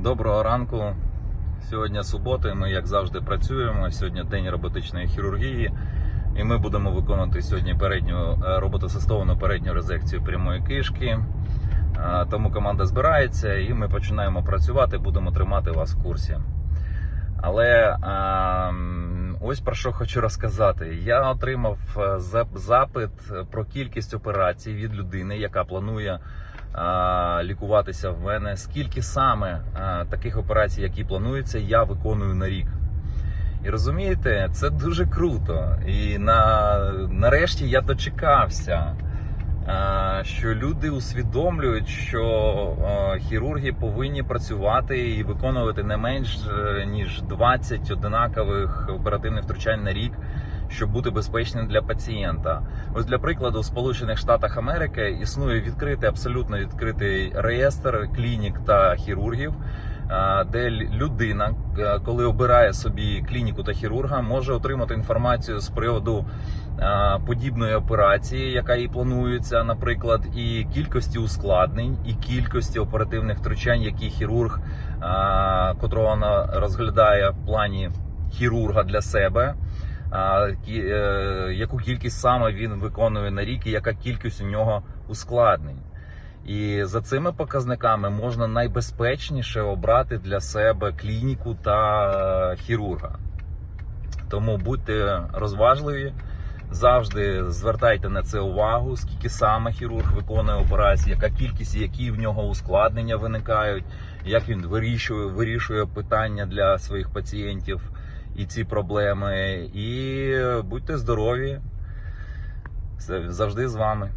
Доброго ранку. Сьогодні субота, і ми, як завжди, працюємо. Сьогодні день роботичної хірургії, і ми будемо виконувати сьогодні передню е, роботосистовану передню резекцію прямої кишки. Е, Тому команда збирається і ми починаємо працювати, будемо тримати вас в курсі. Але ем, ось про що хочу розказати. Я отримав е, запит про кількість операцій від людини, яка планує лікуватися в мене. Скільки саме таких операцій, які плануються, я виконую на рік. І розумієте, це дуже круто. І на, нарешті я дочекався, що люди усвідомлюють, що хірурги повинні працювати і виконувати не менш е, ніж 20 одинакових оперативних втручань на рік. Щоб бути безпечним для пацієнта, ось для прикладу, в Сполучених Штатах Америки існує відкритий, абсолютно відкритий реєстр клінік та хірургів, де людина, е, коли обирає собі клініку та хірурга, може отримати інформацію з приводу подібної операції, яка їй планується, наприклад, і кількості ускладнень, і кількості оперативних втручань, які хірург, котрого вона розглядає в плані хірурга для себе. Е, яку кількість саме він виконує на рік, і яка кількість у нього ускладнень. І за цими показниками можна найбезпечніше обрати для себе клініку та е, хірурга. Тому будьте розважливі, завжди звертайте на це увагу, скільки саме хірург виконує операції, яка кількість, які в нього ускладнення виникають, як він вирішує, вирішує питання для своїх пацієнтів і ці проблеми. І будьте здорові. Завжди з вами.